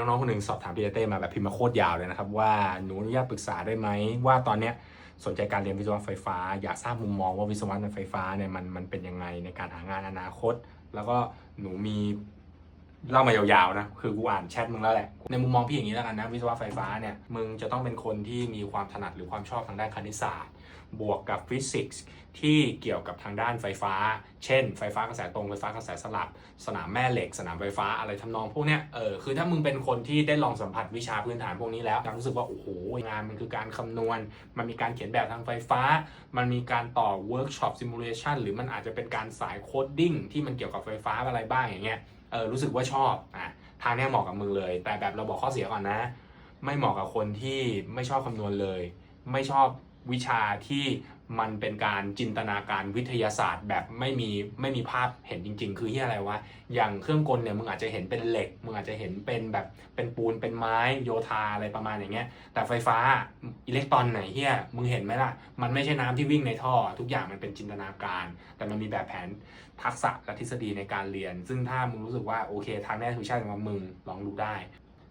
น้องๆคนหนึ่งสอบถามพี่เต้มาแบบพิมพ์มาโคตรยาวเลยนะครับ ว่าหนูอนุญาตปรึกษาได้ไหมว่าตอนเนี้ยสนใจการเรียนวิศวะไฟฟ้า อยากทราบมุมมองว่าวิศวะไฟฟ้าเนี่ยมันมันเป็นยังไงในการหางานอนาคต แล้วก็หนูมี เล่ามายาวๆนะคือกูอ่านแชทมึงแล้วแหละ ในมุมมองพี่อย่างนี้แล้วกันนะวิศวะไฟฟ้าเนี่ยมึงจะต้องเป็นคนที่มีความถนัดหรือความชอบทางด้านคณิตศาสตร์ บวกกับฟิสิกส์ที่เกี่ยวกับทางด้านไฟฟ้า เช่น ไฟฟ้ากระแสตรงไฟฟ้ากระแสสลับ สนามแม่เหล็ก สนามไฟฟ้าอะไรทำนองพวกเนี้ยเออคือถ้ามึงเป็นคนที่ได้ลองสัมผัสวิชาพื้นฐานพวกนี้แล้วรู้สึกว่าโอ้โหงานมันคือการคำนวณ มันมีการเขียนแบบทางไฟฟ้า มันมีการต่อเวิร์กช็อปซิมูเลชันหรือมันอาจจะเป็นการสายโคดดิ้งที่มันเกี่ยวกับไฟฟ้าอะไรบ้างอย่างเงี้ย เออรู้สึกว่าชอบอะทางนี้เหมาะกับมึงเลย แต่แบบเราบอกข้อเสียก่อนนะ ไม่เหมาะกับคนที่ไม่ชอบคำนวณเลย ไม่ชอบ วิชาที่มันเป็นการจินตนาการวิทยาศาสตร์ แบบไม่มีไม่มีภาพเห็นจริง ๆ คือที่อะไรวะอย่างเครื่องกลเนี่ยมึงอาจจะเห็นเป็นเหล็กมึงอาจจะเห็นเป็นแบบเป็นปูนเป็นไม้โยธาอะไรประมาณอย่างเงี้ย แต่ไฟฟ้าอิเล็กตรอนไหนเฮียมึงเห็นไหมล่ะ มันไม่ใช่น้ำที่วิ่งในท่อ ทุกอย่างมันเป็นจินตนาการ แต่มันมีแบบแผนทักษะและทฤษฎีในการเรียน ซึ่งถ้ามึงรู้สึกว่าโอเคทางแน่ทุกชาติของมึงลองดูได้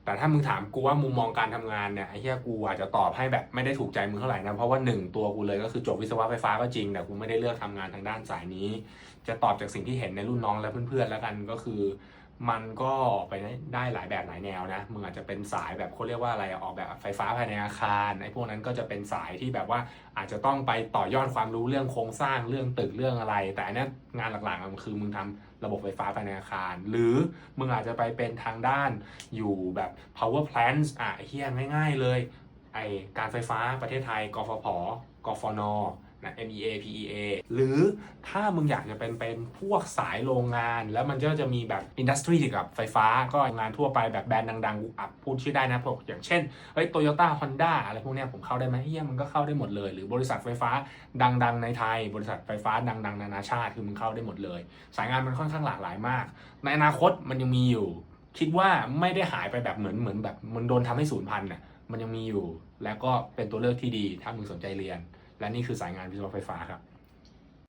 แต่ถ้ามึงถามกูว่ามุมมองการทำงานเนี่ยไอ้เหี้ยกูอาจจะตอบให้แบบไม่ได้ถูกใจมึงเท่าไหร่นะเพราะว่าหนึ่งตัวกูเลยก็คือจบวิศวะไฟฟ้าก็จริงแต่กูไม่ได้เลือกทำงานทางด้านสายนี้ จะตอบจากสิ่งที่เห็นในรุ่นน้องและเพื่อนๆแล้วกันก็คือ มันก็ออกไปได้หลายแบบหลายแนวนะมึงอาจจะเป็นสายแบบเขาเรียกว่าอะไรออกแบบไฟฟ้าภายในอาคารไอ้พวกนั้นก็จะเป็นสายที่แบบว่าอาจจะต้องไปต่อยอดความรู้เรื่องโครงสร้างเรื่องตึกเรื่องอะไร แต่อันนี้งานหลักๆมันคือมึงทำระบบไฟฟ้าภายในอาคาร หรือมึงอาจจะไปเป็นทางด้านอยู่แบบ power plants อะเฮียง่าย ๆ เลยไอการไฟฟ้าประเทศไทยกฟผกฟน นะ MEA PEA หรือถ้ามึงอยากจะเป็นเป็นพวกสายโรงงาน แล้วมันก็จะมีแบบอินดัสทรีเกี่ยวกับไฟฟ้าก็งานทั่วไปแบบแบรนด์ดังๆกูอับพูดชื่อได้นะพวกอย่างเช่นเฮ้ยโตโยต้าฮอนด้าอะไรพวกเนี้ยผมเข้าได้ไหมเฮียมันก็เข้าได้หมดเลย หรือบริษัทไฟฟ้าดังๆในไทย บริษัทไฟฟ้าดังๆ นานาชาติคือมึงเข้าได้หมดเลย สายงานมันค่อนข้างหลากหลายมาก ในอนาคตมันยังมีอยู่ คิดว่าไม่ได้หายไปแบบเหมือนเหมือนแบบมันโดนทำให้สูญพันธุ์น่ะมันยังมีอยู่แล้วก็เป็นตัวเลือกที่ดีถ้ามึงสนใจเรียน และนี่คือสายงานวิศวะไฟฟ้าครับ